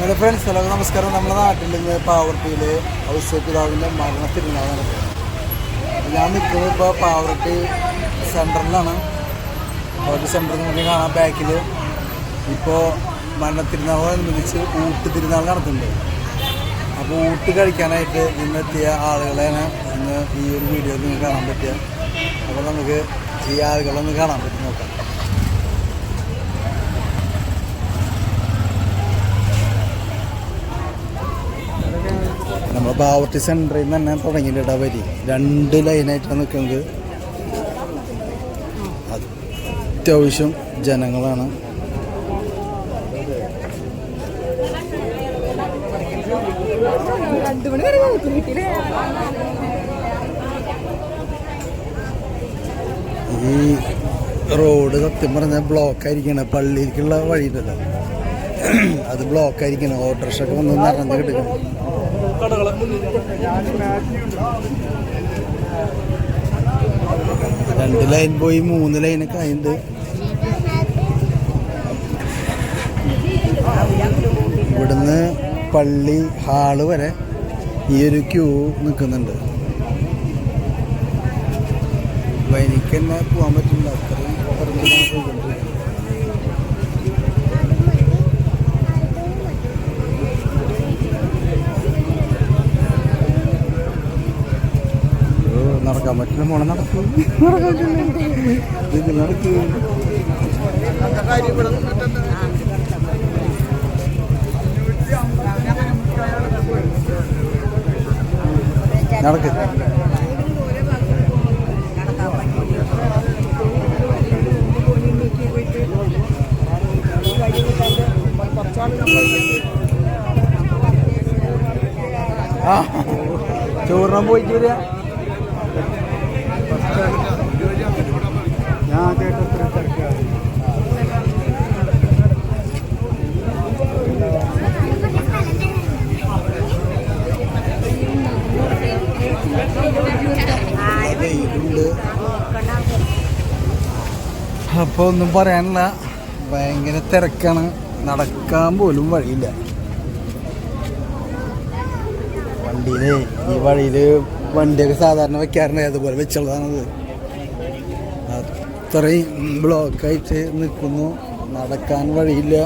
Hello friends hello നമസ്കാരം. നമ്മുടെ നാട്ടിൽ നിന്ന് പാവർട്ടിയിൽ ഔസേ പിതാവിന്റെ മരണ ഞാൻ നിൽക്കുന്നത് ഇപ്പോൾ പാവർട്ടി സെന്ററിലാണ് പാവർട്ടി സെന്ററിൽ നിന്ന് കാണാൻ ബാക്കിൽ ഇപ്പോൾ മരണ തിരുനാളോടനുബന്ധിച്ച് ഊട്ട് തിരുനാൾ നടത്തുന്നുണ്ട്. അപ്പോൾ ഊട്ട് കഴിക്കാനായിട്ട് ഇന്നെത്തിയ ആളുകളെയാണ് ഇന്ന് ഈ ഒരു വീഡിയോയിൽ നിങ്ങൾക്ക് കാണാൻ പറ്റുക അപ്പോൾ നമുക്ക് ഈ ആളുകളൊന്ന് കാണാൻ പറ്റും നോക്കാം. ബാവട്ടി സെന്ററിൽ നിന്ന് തന്നെ തുടങ്ങിയിട്ടാ വരി? രണ്ട് ലൈനായിട്ടാണ് നിൽക്കുന്നത് അത്യാവശ്യം ജനങ്ങളാണ്. ഈ റോഡ് സത്യം പറഞ്ഞാൽ ബ്ലോക്ക് ആയിരിക്കണം പള്ളിയിലേക്കുള്ള വഴിയുണ്ടല്ലോ അത് ബ്ലോക്ക് ആയിരിക്കണം ഓട്ടോറിക്ഷ ഒക്കെ വന്ന് നിറഞ്ഞു കിടക്കണം. രണ്ട് ലൈൻ പോയി മൂന്ന് ലൈനൊക്കെ ആയത് ഇവിടുന്ന് പള്ളി ഹാൾ വരെ ഈ ഒരു ക്യൂ നിൽക്കുന്നുണ്ട് അപ്പൊ എനിക്ക് തന്നെ പോകാൻ പറ്റില്ല. അത്രയും നടക്കാൻ പറ്റില്ല. മോളെ നടക്കും. ഇത് നടക്കൂ. ആ പോയിട്ട് വരിക. ഞാൻ അപ്പോൾ ഒന്നും പറയാനില്ല. ഭയങ്കര തിരക്കാണ്. നടക്കാൻ പോലും വഴിയില്ല. വണ്ടിയിൽ ഈ വഴിയിൽ വണ്ടിയൊക്കെ സാധാരണ വെക്കാറുണ്ട്. അതുപോലെ വെച്ചുള്ളതാണത്. അത്രയും ബ്ലോക്കായിട്ട് നിൽക്കുന്നു. നടക്കാൻ വഴിയില്ല.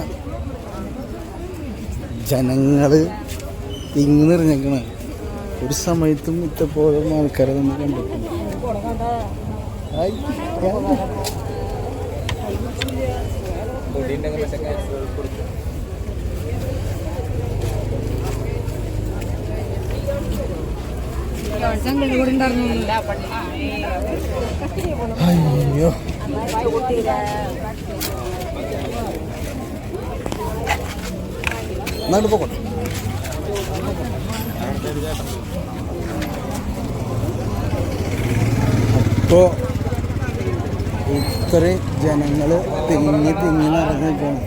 ജനങ്ങൾ തിങ്ങി ഒരു സമയത്തും ഇത്തപ്പോഴും ആൾക്കാരെ നമ്മൾ കണ്ടിട്ടുണ്ട് ആയി. അയ്യോ. എന്നാലും പോകട്ടെ അപ്പോൾ ഇത്ര ജനങ്ങൾ തിങ്ങി തിങ്ങി നടന്നു നിൽക്കണം.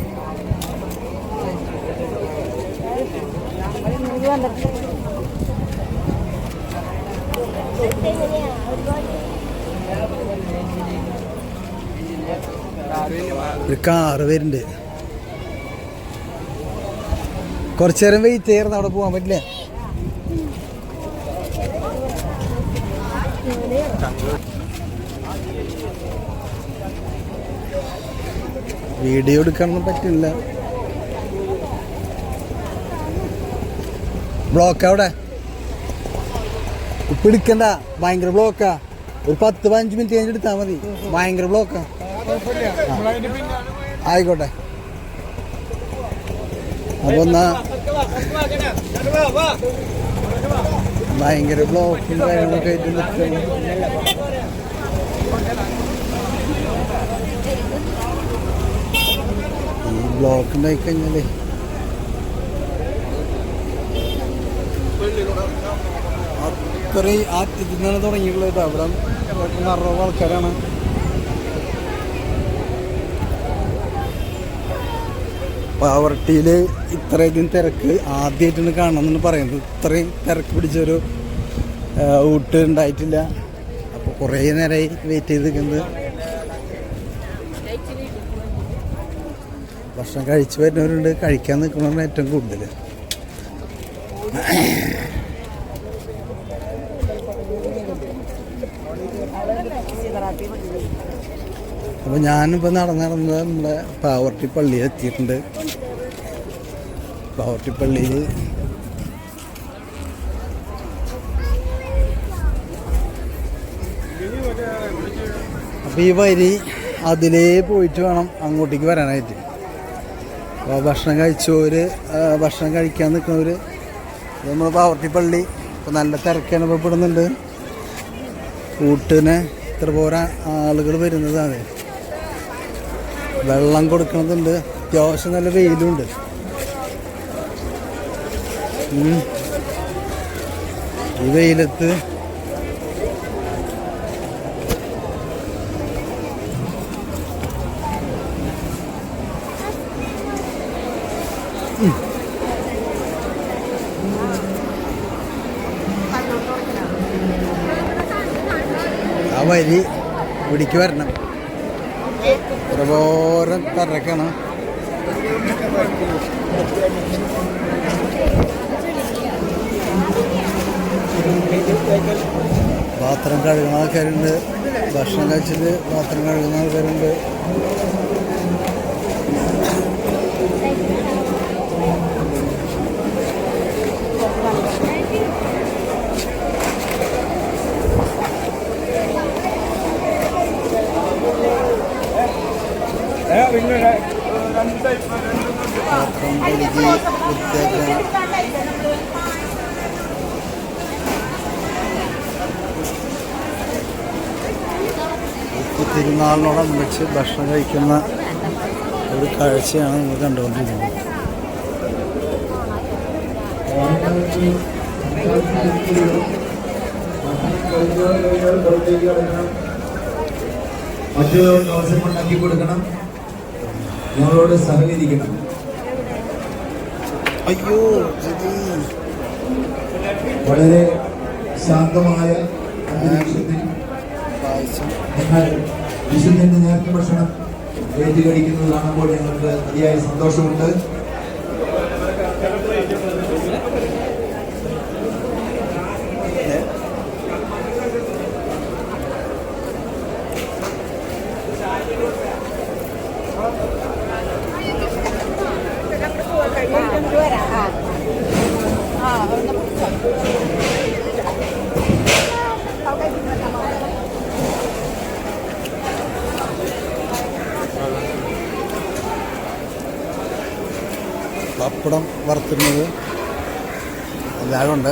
ഒരു കാറ് വരുന്നുണ്ട് കുറച്ചു നേരം വെയിറ്റ് ചെയ്യായിരുന്നു അവിടെ പോകാൻ പറ്റില്ല? വീഡിയോ എടുക്കാനൊന്നും പറ്റില്ല. ബ്ലോക്ക് അവിടെ? ഇപ്പൊ എടുക്കണ്ട ഭയങ്കര ബ്ലോക്കാ ഒരു പത്ത് പതിനഞ്ച് മിനിറ്റ് കഴിഞ്ഞ് എടുത്താൽ മതി. ഭയങ്കര ബ്ലോക്കാ ആയിക്കോട്ടെ. അപ്പൊ ഭയങ്കര ബ്ലോക്കും കാര്യങ്ങളൊക്കെ ബ്ലോക്ക് ഉണ്ടായി അത്രയും ആറ്റത്തിൽ നിന്നാണ് തുടങ്ങിയിട്ടുള്ളത്. അവിടെ നിറവ് ആൾക്കാരാണ്. പാവർട്ടിയിൽ ഇത്രയധികം തിരക്ക് ആദ്യമായിട്ടാണ് കാണണമെന്നാണ് പറയുന്നത്. ഇത്രയും തിരക്ക് പിടിച്ചൊരു ആ, ഊട്ട് ഉണ്ടായിട്ടില്ല. അപ്പോൾ കുറേ നേരമായി വെയിറ്റ് ചെയ്ത് നിൽക്കുന്നത് ഭക്ഷണം കഴിച്ചു വരുന്നവരുണ്ട്. കഴിക്കാൻ നിൽക്കുന്നവരാണ് ഏറ്റവും കൂടുതൽ അപ്പോൾ ഞാനിപ്പോൾ നടന്ന് നടന്ന് നമ്മുടെ പാവർട്ടി പള്ളിയിൽ എത്തിയിട്ടുണ്ട്. പാവർട്ടി പള്ളിയിൽ. അപ്പോൾ ഈ വരി അതിലേ പോയിട്ട് വേണം അങ്ങോട്ടേക്ക് വരാനായിട്ട്. അപ്പോൾ ഭക്ഷണം കഴിച്ചവർ ഭക്ഷണം കഴിക്കാൻ നിൽക്കുന്നവർ നമ്മൾ പാവർട്ടി പള്ളി. ഇപ്പോൾ നല്ല തിരക്ക് അനുഭവപ്പെടുന്നുണ്ട് കൂട്ടിന് ഇത്ര പോരാ ആളുകൾ വരുന്നതാണ് വെള്ളം കൊടുക്കണതുണ്ട്. അത്യാവശ്യം നല്ല വെയിലുണ്ട്. ഈ വെയിലത്ത് ആ വരി ഇവിടേക്ക് വരണം. ഇത്രപോരം തിരക്കാണ്. പാത്രം കഴുകുന്ന ആൾക്കാരുണ്ട്. ഭക്ഷണം കഴിച്ചിട്ട് പാത്രം കഴുകുന്ന ആൾക്കാരുണ്ട്. തിരുനാളിനോടനുബന്ധിച്ച് ഭക്ഷണം കഴിക്കുന്ന ഒരു കാഴ്ചയാണ് നമ്മൾ കണ്ടുകൊണ്ടിരിക്കുന്നത്. മറ്റുള്ളവർക്ക് അവസരം ഉണ്ടാക്കി കൊടുക്കണം. ഞങ്ങളോട് സഹകരിക്കണം. അയ്യോ വളരെ ശാന്തമായ അന്തരീക്ഷത്തിൽ നിങ്ങൾ വിശുദ്ധന്റെ നേരത്തെ ഭക്ഷണം ഏറ്റുകഴിക്കുന്നത് കാണുമ്പോൾ ഞങ്ങൾക്ക് അതിയായ സന്തോഷമുണ്ട്. പപ്പടം വറുത്തുന്നത് എല്ലാവരും ഉണ്ട്.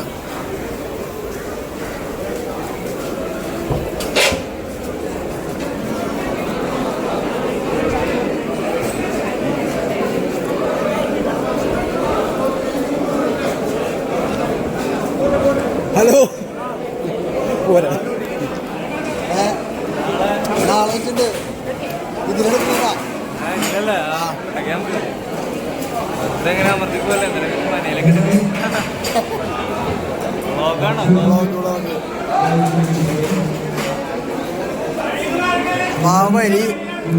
വരി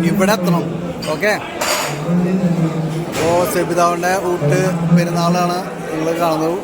ഇവിടെ എത്തണം. ഓക്കെ ഓ സെബിതാവിന്റെ ഊട്ട് പെരുന്നാളാണ് നിങ്ങൾ കാണുന്നത്.